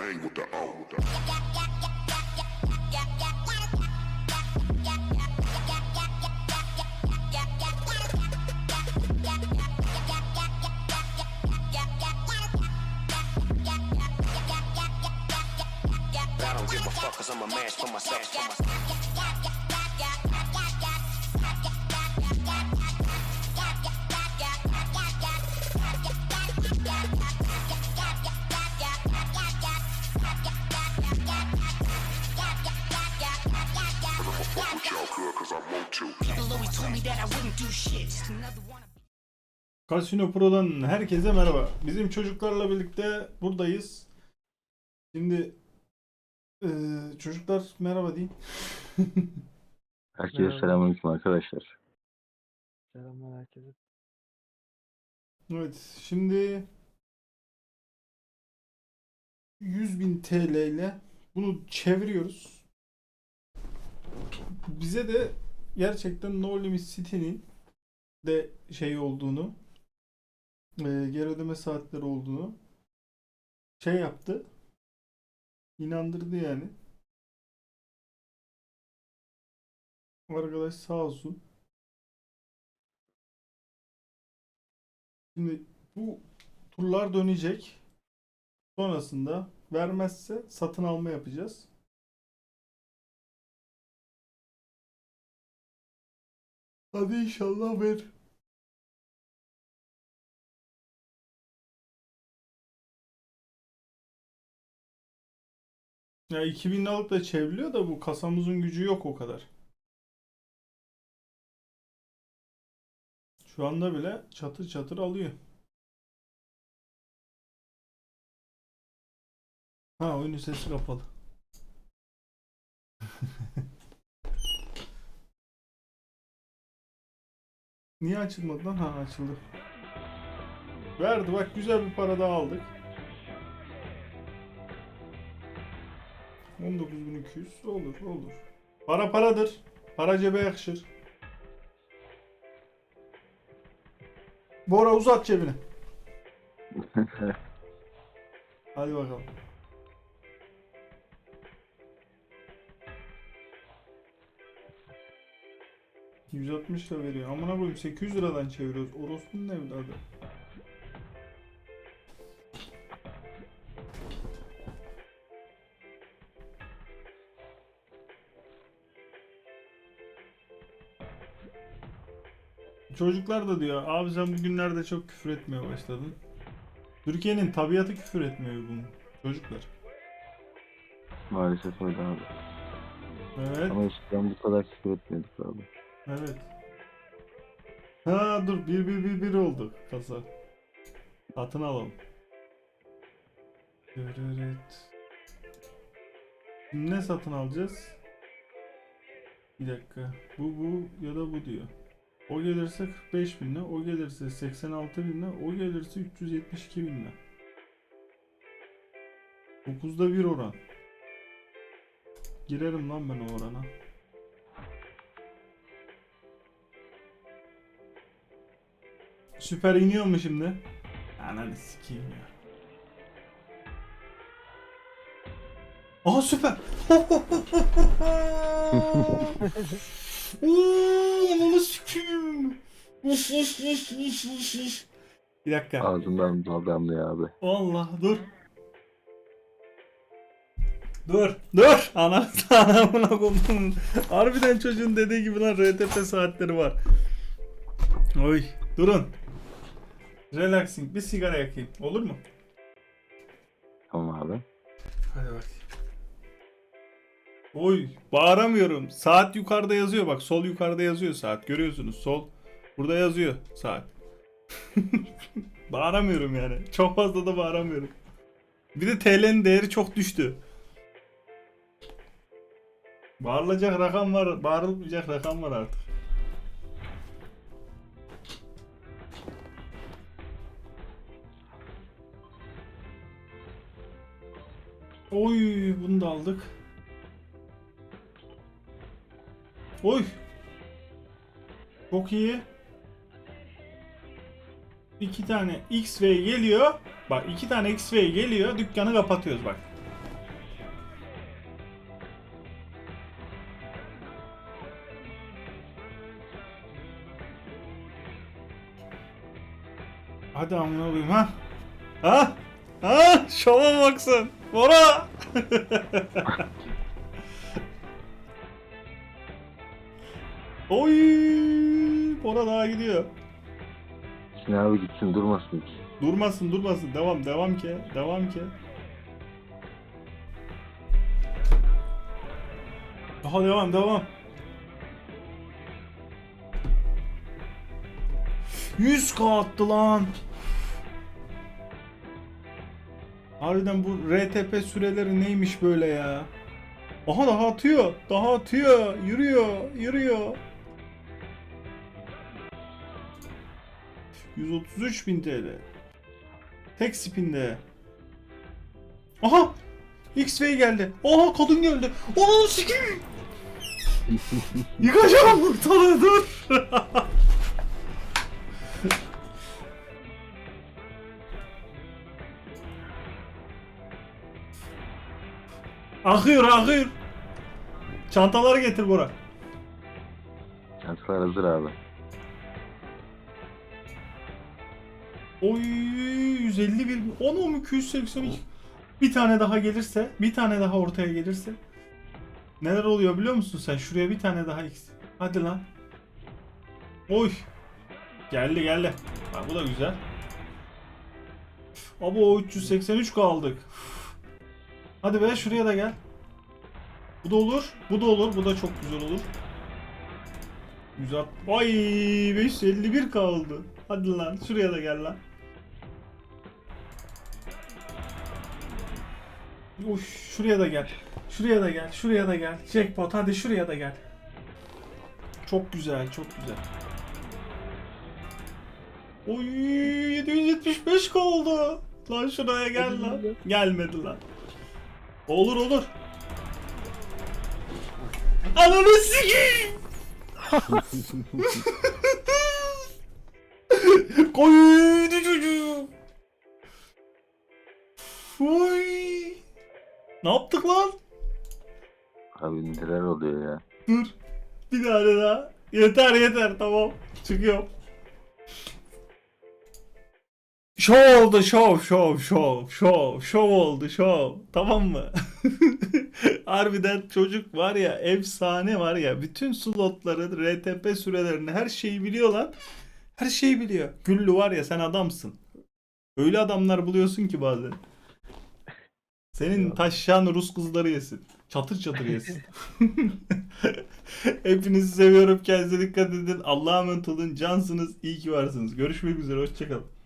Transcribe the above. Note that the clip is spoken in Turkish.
bang with the O. With the cause I'm a man for myself. For myself. Casino Pro'dan herkese merhaba. Bizim çocuklarla birlikte buradayız. Şimdi eee, çocuklar merhaba deyin. Herkese Merhaba. selamünaleyküm arkadaşlar. Selamlar herkese. Evet şimdi 100.000 TL ile bunu çeviriyoruz. Bize de gerçekten No Limit City'nin de şey olduğunu e, geri ödeme saatleri olduğunu şey yaptı. inandırdı yani. Arkadaş sağ olsun. Şimdi bu turlar dönecek. Sonrasında vermezse satın alma yapacağız. Hadi inşallah ver. Ya 2000 alıp da çevriliyor da bu kasamızın gücü yok o kadar. Şu anda bile çatır çatır alıyor. Ha oyunun sesi kapalı. Niye açılmadı lan? Ha açıldı. Verdi bak güzel bir para daha aldık. 19.200 olur olur. Para paradır. Para cebe yakışır. Bora uzat cebini. Hadi bakalım. ...160 lira veriyor. Amına koyayım 800 liradan çeviriyoruz. Orospu'nun evladı. Çocuklar da diyor abi sen bugünlerde çok küfür etmeye başladın. Türkiye'nin tabiatı küfür etmiyor bunun. Çocuklar. Maalesef öyle abi. Evet. Ama eskiden bu kadar küfür etmiyorduk abi. Evet. Ha dur 1 1 1 1 oldu kasa. Satın alalım. Evet. Ne satın alacağız? Bir dakika. Bu bu ya da bu diyor. O gelirse 45 bin o gelirse 86 bin o gelirse 372 bin lira. 9'da 1 oran. Girerim lan ben o orana. Süper iniyor mu şimdi? Ananı sikeyim ya. Aha süper. Ooo ananı sikeyim. Bir dakika. Ağzımdan bal damlıyor abi. Allah dur. Dur. Dur. Ana anamına koydum. Harbiden çocuğun dediği gibi lan RTP saatleri var. Oy. Durun. Relaxing. Bir sigara yakayım. Olur mu? Tamam abi. Hadi bakayım. Oy. Bağıramıyorum. Saat yukarıda yazıyor. Bak sol yukarıda yazıyor saat. Görüyorsunuz. Sol. Burada yazıyor saat. bağıramıyorum yani. Çok fazla da bağıramıyorum. Bir de TL'nin değeri çok düştü. Bağırılacak rakam var, bağırılmayacak rakam var artık. Oy bunu da aldık. Oy. Çok iyi. İki tane XV geliyor. Bak iki tane XV geliyor. Dükkanı kapatıyoruz bak. Hadi amına koyayım ha. Ha? Ha? Şova baksın. Bora. Oy! Bora daha gidiyor. Şimdi abi gitsin durmasın hiç. Durmasın durmasın. Devam devam ki. Devam ki. Daha devam devam. 100k attı lan. Harbiden bu RTP süreleri neymiş böyle ya? Aha daha atıyor. Daha atıyor. Yürüyor. Yürüyor. 133.000 TL. Tek spinde. Aha! X-Way geldi. Aha kadın geldi. Onu sikeyim. Yıkacağım ortalığı dur. Akıyor akıyor. Çantaları getir Bora. Çantalar hazır abi. Oy 151 10 mu? 282 bir tane daha gelirse bir tane daha ortaya gelirse. Neler oluyor biliyor musun sen? Şuraya bir tane daha x. Hadi lan. Oy. Geldi geldi. Bak bu da güzel. Abo 383 kaldık hadi be şuraya da gel bu da olur bu da olur bu da çok güzel olur 160 Ay 551 kaldı. Hadi lan şuraya da gel lan. Uş, şuraya da gel. Şuraya da gel. Şuraya da gel. Jackpot hadi şuraya da gel. Çok güzel, çok güzel. Oy 775 kaldı. Lan şuraya gel lan. Gelmedi lan. Olur olur. Ananı sikeyim. Koydu çocuğu. Oy. Ne yaptık lan? Abi neler oluyor ya. Dur. Bir tane daha. Yeter yeter tamam. Çıkıyorum. Şov oldu şov şov şov şov şov oldu şov tamam mı? Harbiden çocuk var ya efsane var ya bütün slotları RTP sürelerini her şeyi biliyor lan. Her şeyi biliyor. Güllü var ya sen adamsın. Öyle adamlar buluyorsun ki bazen. Senin taşşan Rus kızları yesin. Çatır çatır yesin. Hepinizi seviyorum. Kendinize dikkat edin. Allah'a emanet olun. Cansınız. İyi ki varsınız. Görüşmek üzere. Hoşçakalın.